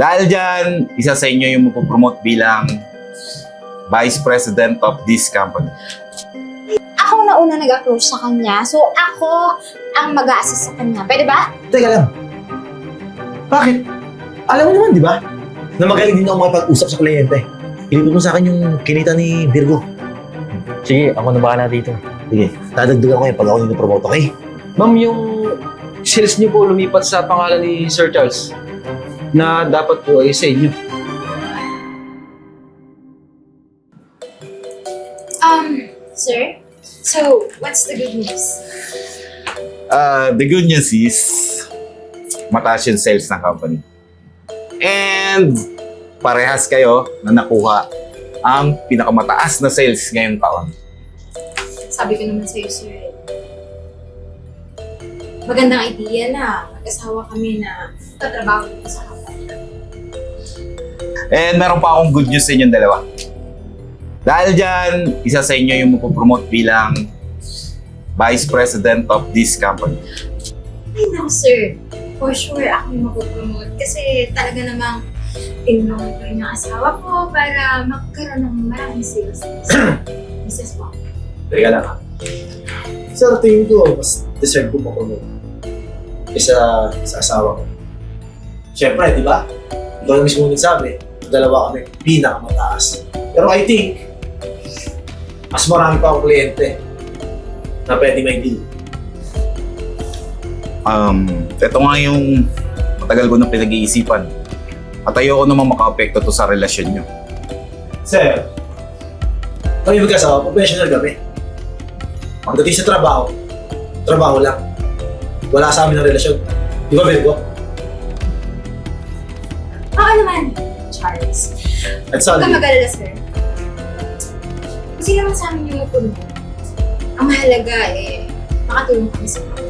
Dahil dyan, isa sa inyo yung mapopromote bilang Vice President of this company. Ako na una nag-approach sa kanya, so ako ang mag assist sa kanya. Pwede ba? Teka lang. Bakit? Alam mo naman, di ba? Na magaling din ako makipag-usap sa kliyente. Ilipot mo sa akin yung kinita ni Virgo. Sige, ako na bahala dito. Sige, dadagdagan ko yan pag ako yung promote, okay? Ma'am, yung sales niyo po lumipat sa pangalan ni Sir Charles na dapat po ay sa inyo. Um, sir? So, what's the good news? Uh, the good news is, mataas yung sales ng company. And parehas kayo na nakuha ang pinakamataas na sales ngayong taon. Sabi ko naman sa'yo, sir. eh. Magandang idea na mag-asawa kami na tatrabaho dito sa company. And meron pa akong good news sa inyong dalawa. Dahil dyan, isa sa inyo yung mapopromote bilang Vice President of this company. Ay, no, sir. For sure, ako yung mapopromote. Kasi talaga namang tinulungan ko yung asawa ko para magkaroon ng maraming sales sa business mo. Teka lang ha. Sa tingin ko, mas deserve ko pa promote. Isa sa asawa ko. Siyempre, di ba? Ikaw na mismo nagsabi, dalawa kami pinakamataas. Pero I think, mas marami pa akong kliyente na pwede may deal. Um, ito nga yung matagal ko na pinag-iisipan. At ayoko naman maka-apekto to sa relasyon nyo. Sir, kami mag-asawa, professional kami. Pagdating sa trabaho, trabaho lang. Wala sa amin ang relasyon. Di ba, Virgo? Oo naman, Charles. At Huwag mag-alala, sir. Kasi naman sa amin yung mapuno. Ang mahalaga eh, makatulong kami sa mga.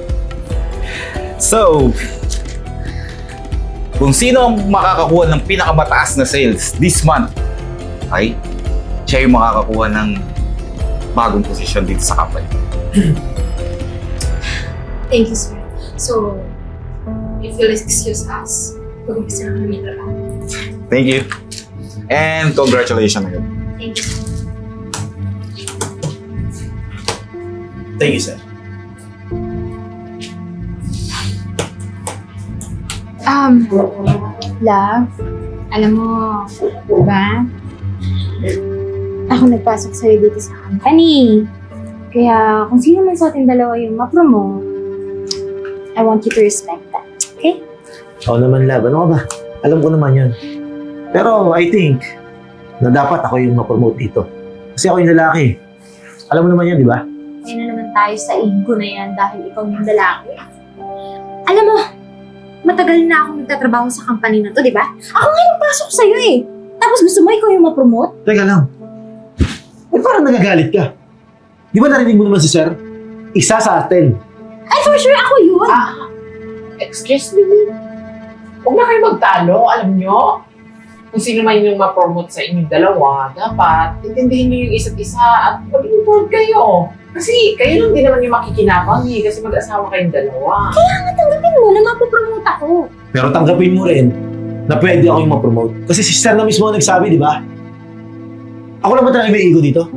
So, kung sino ang makakakuha ng pinakamataas na sales this month, ay siya yung makakakuha ng bagong posisyon dito sa company. Thank you, sir. So, if you'll excuse us, mag-umpisa na kami trabaho. Thank you. And congratulations again. Thank you. Thank you, sir. Um, love, alam mo, diba? Ako nagpasok sa'yo dito sa company. Kaya kung sino man sa ating dalawa yung ma-promote, I want you to respect that. Okay? Oo naman, love. Ano ka ba? Alam ko naman yun. Pero I think na dapat ako yung ma-promote dito. Kasi ako yung lalaki. Alam mo naman yun, di ba? Kaya na naman tayo sa ego na yan dahil ikaw yung lalaki. Alam mo, matagal na ako nagtatrabaho sa company na to, di ba? Ako nga yung pasok sa'yo eh. Tapos gusto mo ikaw yung ma-promote? Teka lang. Eh parang nagagalit ka. Di ba narinig mo naman si sir? Isa sa atin. Ay, for sure ako yun. Excuse me? Huwag na kayo magtalo, alam nyo? Kung sino man yung ma-promote sa inyong dalawa, dapat intindihin nyo yung isa't isa at maging bold kayo. Kasi kayo lang din naman yung makikinabang eh, kasi mag-asawa kayong dalawa. Tanggapin mo na mapopromote ako. Pero tanggapin mo rin na pwede ako yung ma-promote. Kasi si sir na mismo ang nagsabi, di ba? Ako naman talaga may ego dito.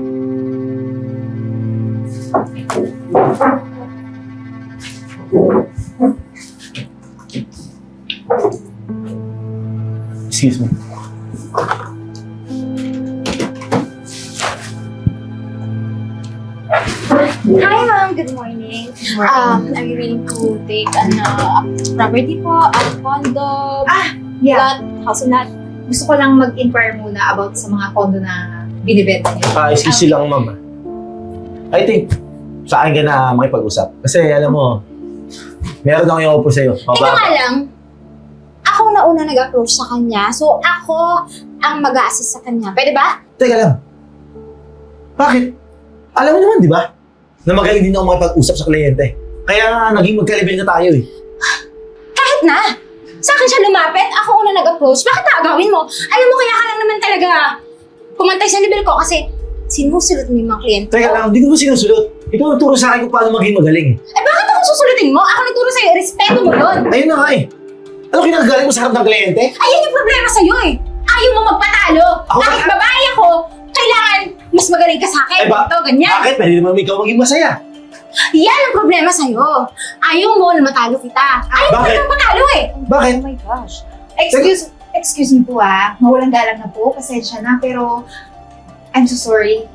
Excuse me. Hi, ma'am. Good morning. Um, are you willing to take ano, a property po, a condo, Yeah. lot, house and lot? Gusto ko lang mag-inquire muna about sa mga condo na binibenta niyo. Ah, excuse lang, ma'am. ah. I think, sa akin ka na makipag-usap. Kasi alam mo, meron akong i-offer sa'yo. Ito nga Mababa. lang, ako na una nag-approach sa kanya, so ako ang mag assist sa kanya. Pwede ba? Teka lang. Bakit? Alam mo naman, di ba? Na magaling din ako makipag-usap sa kliyente. Kaya nga, naging magka-level na tayo eh. Kahit na. Sa akin siya lumapit, ako una nag-approach. Bakit agawin mo? Alam mo, kaya ka lang naman talaga pumantay sa level ko kasi sinusulot mo yung mga kliyente Teka lang, hindi ko ba sinusulot? Ikaw ang turo sa akin kung paano maging magaling eh. Bakit ako susulutin mo? Ako nagturo sa'yo, respeto mo yun. Ayun na nga eh. Ano kinagagaling mo sa harap ng kliyente? Ayan yung problema sa'yo eh. Ayaw mo magpatalo. Ako Kahit babae ako, kailangan mas magaling ka sa akin. Eh, ba- Ito, ganyan. Bakit? Pwede naman ikaw maging masaya. Yan ang problema sa'yo. Ayaw mo na matalo kita. Ayaw mo Bakit? na matalo eh. Bakit? Oh my gosh. Excuse, excuse me po ah. Mawalang galang na po. Pasensya na. Pero, I'm so sorry.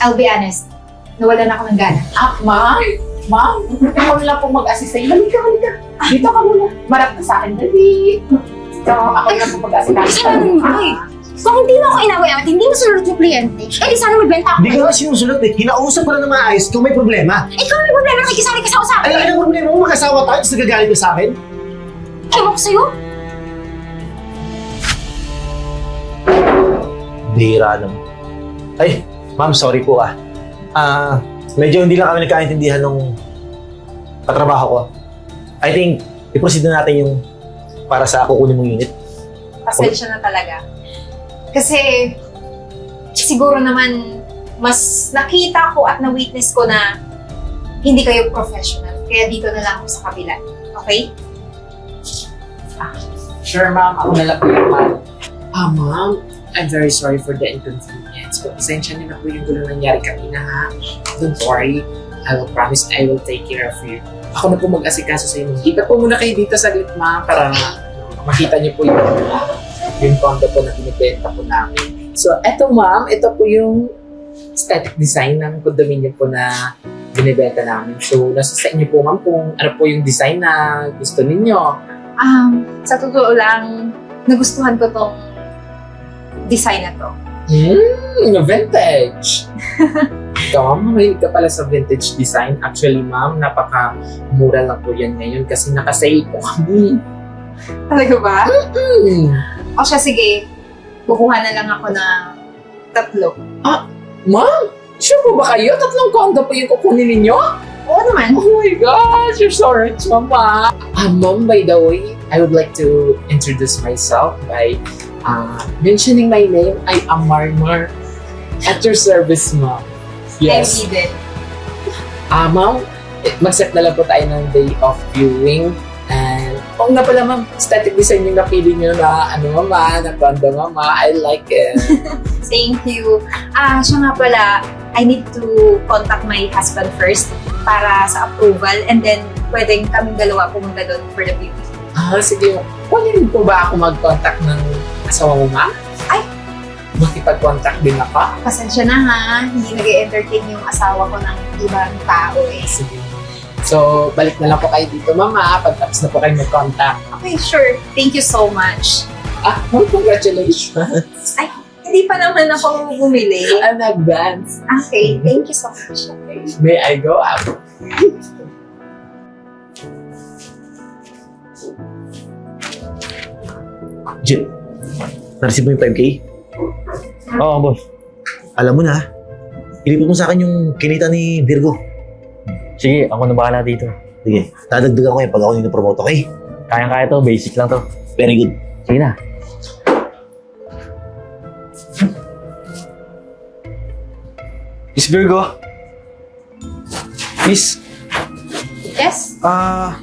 I'll be honest. Nawalan ako ng gana. Ah, ma'am? Ma'am, ako lang po mag-assist sa'yo. Halika, halika. Dito ka muna. Marap ka sa akin. Dali. So, ako lang po mag-assist Sana naman mo eh. Kung hindi mo ako inaway at hindi mo sunod yung kliyente, eh di sana magbenta ako. Hindi ko nga sinusunod eh. Kinausap ko lang na maayos kung may problema. Ikaw may problema, nakikisali ka sa usapan. Ay, ano ang problema mo? Mag-asawa tayo, tapos nagagalit ka sa akin? Ewan ko sa'yo. Bihira naman. Ay, ma'am, sorry po ah. Ah, medyo hindi lang kami nagkaintindihan nung katrabaho ko. I think, i-proceed na natin yung para sa kukunin mong unit. Pasensya na talaga. Kasi, siguro naman, mas nakita ko at na-witness ko na hindi kayo professional. Kaya dito na lang ako sa kabila. Okay? Sure, ma'am. Ako na lang po yung ma'am. Ah, ma'am. I'm very sorry for the inconvenience. But pasensya niyo na po yung gulo nangyari kanina, ha? Don't worry. I will promise I will take care of you. Ako na po mag-asikaso sa inyo. Kita po muna kayo dito sa ma'am, para makita niyo po yung, yung condo po na binibenta po namin. So, eto ma'am, ito po yung static design ng condominium po na binibenta namin. So, nasa sa inyo po ma'am kung ano po yung design na gusto ninyo. Um, sa totoo lang, nagustuhan ko tong design na to. Hmm, vintage. Ikaw, ma'am, mahilig ka pala sa vintage design. Actually, ma'am, napaka-mura lang po yan ngayon kasi nakasale po kami. Talaga ba? Hmm. O siya, sige. Kukuha na lang ako ng tatlo. Ma'am, sure po ba kayo? Tatlong condo po yung kukunin ninyo? Oo naman. Oh my gosh, you're so rich, mama. Ah, ma'am, by the way, I would like to introduce myself by uh, mentioning my name. I am Marmar. At your service, ma'am. Yes. I'm Eden. Ah, ma'am, mag-set na lang po tayo ng day of viewing. And, oh nga pala, ma'am, static design yung napili nyo na, ano, mama, na condo, mama. I like it. Thank you. Ah, siya nga pala, I need to contact my husband first para sa approval and then pwedeng kaming dalawa pumunta doon for the viewing. ah, sige. Pwede rin po ba ako mag-contact ng asawa mo, ma'am? Ay! Makipag-contact din ako? Pasensya na ha, hindi nag entertain yung asawa ko ng ibang tao eh. Sige. So, balik na lang po kayo dito, mama, pagtapos na po kayo mag-contact. Okay, sure. Thank you so much. Ah, ma'am, congratulations. Hindi pa naman ako bumili. An advance. Okay, thank you so much. May I go up? Jet, nareceive mo yung 5K? Oo, boss. Alam mo na, ilipot mo sa akin yung kinita ni Virgo. Sige, ako na bahala dito. Sige, dadagdagan ko yan pag ako nito promote, okay? Kayang-kaya to, basic lang to. Very good. Sige na. Miss Virgo? Miss, Yes? ah...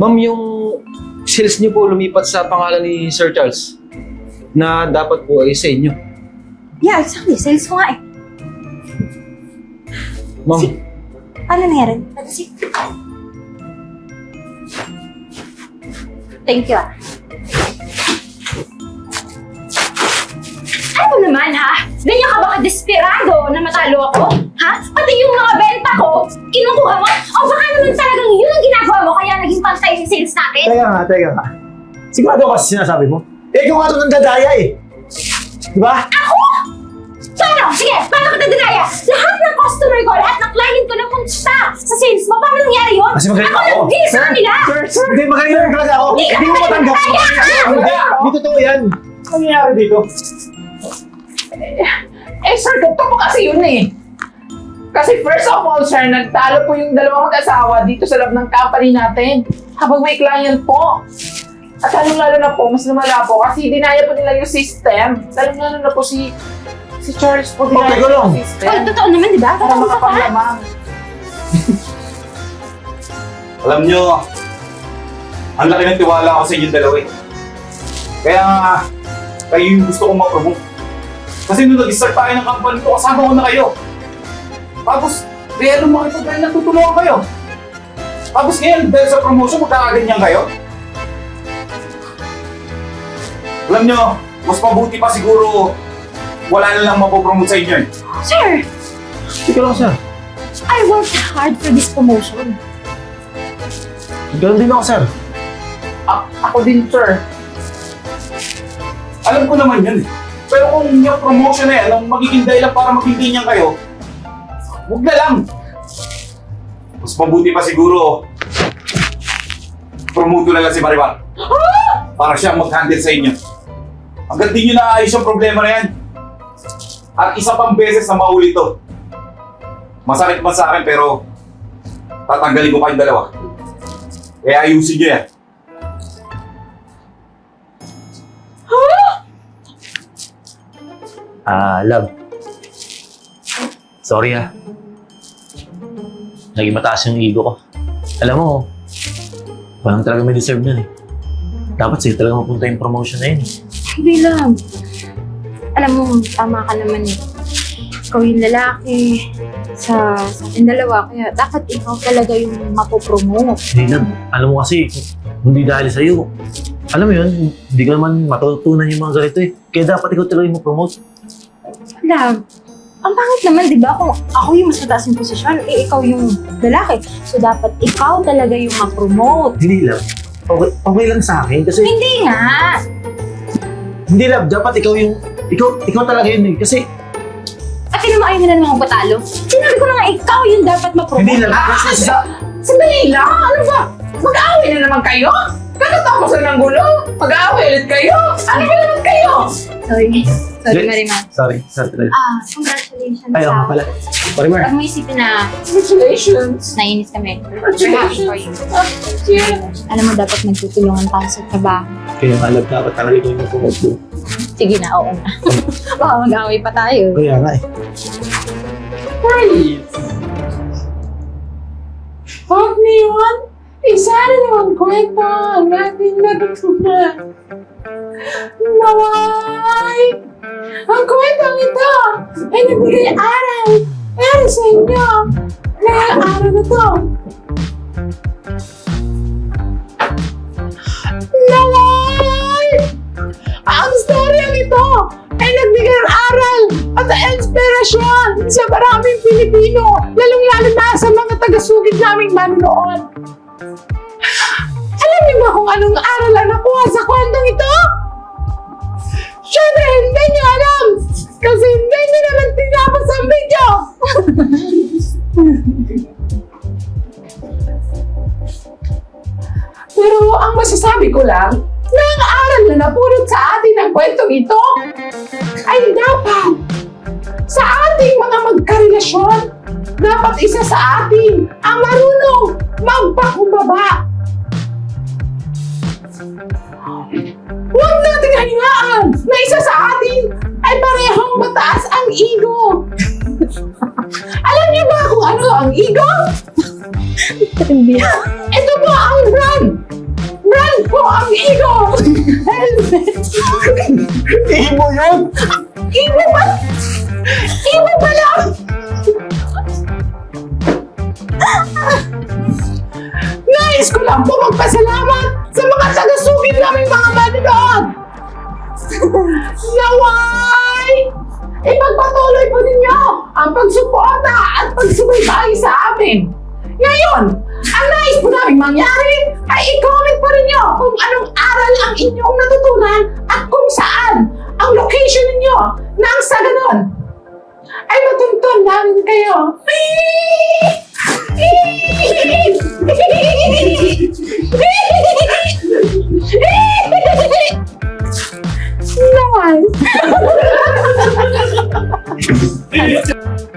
ma'am, yung sales niyo po lumipat sa pangalan ni Sir Charles na dapat po ay sa inyo. Yeah, exactly. Sales ko nga eh. Ma'am, Ano nangyari? Thank you ah. Ano naman ha? Ganyan ka ba ka-desperado na matalo ako? Ha? Pati yung mga benta ko, kinukuha mo? O baka naman talagang yun ang ginagawa mo kaya naging pantay yung sales natin? Teka nga, teka nga. Sigurado ka sa sinasabi mo? Eh, ikaw nga ito nandadaya eh. Di ba? Paano? Sige, paano kita dinaya? Lahat ng customer ko, lahat ng client ko na punta sa sales mo, paano nangyari yun? Kasi magaling Ako ako. nag-deal sa kanila! Hindi, magaling lang talaga ako. Hindi ka Hindi mo matanggap. Hindi, hindi totoo yan. Ano nangyayari dito? Eh, sir, ganito po kasi yun eh. Kasi first of all, sir, nagtalo po yung dalawang mag-asawa dito sa loob ng company natin. Habang may client po. At lalong-lalo na po, mas lumala po kasi dinaya po nila yung system. Lalong-lalo na po si si Charles po system. Oh, totoo naman, di ba? Para Totoo ka pa? makapaglamang. Alam nyo, Ang laki ng tiwala ko sa inyong dalawa eh. Kaya nga, kayo yung gusto kong ma-promote. Kasi nung nag-start tayo ng company ko, kasama ko na kayo. Tapos, kaya lumaki ko dahil natutulungan kayo. Tapos ngayon, dahil sa promotion, magkakaganyan kayo. Alam nyo, mas mabuti pa siguro wala na lang mapopromote sa inyo eh. Sir, Sige lang, sir. I worked hard for this promotion. Ganun din ako, sir. A- ako din, sir. Alam ko naman yun eh. Pero kung yung promotion na yan, ang magiging dahilan para maging ganyan kayo, huwag na lang. Mas mabuti pa siguro, promote na lang si Maribar. Para siya mag-handle sa inyo. Hanggang di nyo naayos yung problema na yan. At isa pang beses na mahuli to. Masakit man sa akin pero tatanggalin ko kayong dalawa. Kaya ayusin nyo yan. Ah, love. Sorry ah. Naging mataas yung ego ko. Alam mo, walang talaga may deserve nun eh. Dapat sa'yo talaga mapunta yung promotion na yun eh. Hindi lang. Alam mo, tama ka naman eh. Ikaw yung lalaki sa, sa ating dalawa, kaya dapat ikaw talaga yung mapopromote. Love, alam mo kasi, hindi dahil sa'yo. Alam mo yun, hindi ka naman matutunan yung mga ganito eh. Kaya dapat ikaw talaga yung promote Love, ang pangit naman, di ba? Kung ako yung mas mataas yung posisyon, eh ikaw yung lalaki. So dapat ikaw talaga yung ma-promote. Hindi love. Okay, okay lang sa akin kasi Hindi nga! Hindi love, dapat ikaw yung ikaw ikaw talaga yun eh. Kasi At tinan mo na naman patalo. Sinabi ko na nga, ikaw yung dapat ma-promote. hindi love, kasi sa Sandali lang! Ano ba? Mag-aaway na naman kayo? Kakatapos na ng gulo? Mag-aaway ulit kayo? Ano ba naman kayo? Sorry. Sorry, Hindi. Marimar. Sorry, sorry. Ah, congratulations Ayaw sa... nga pala. Marimar, Huwag mo isipin na Congratulations! nainis kami. We're happy for you. Yeah. Alam mo, dapat magtutulungan tayo sa trabaho. Kaya nga love, dapat talaga yung ko. Sige na, oo na. Baka mag-away pa tayo. Kaya nga eh. Please! Huwag niyon! Isa na naman kwento ang ating natutunan. Naway! Ang kwentong ito ay nagbigay aral para sa inyo ngayong araw na to. Ay nagbigay ng aral at inspirasyon sa maraming Pilipino, lalong-lalo na sa mga taga-sugid naming manonood. Alam niyo ba kung anong aral ang nakuha sa kwentong ito? Siyempre, hindi niyo alam! Kasi hindi niyo naman tinapos ang video! Pero ang masasabi ko lang, na ang napulot sa atin ng kwentong ito ay dapat sa ating mga magkarelasyon, dapat isa sa atin ang marunong Ibo yun! Ego ba? Ba lang? Nais ko lang po magpasalamat ay matuntun namin kayo. Naman.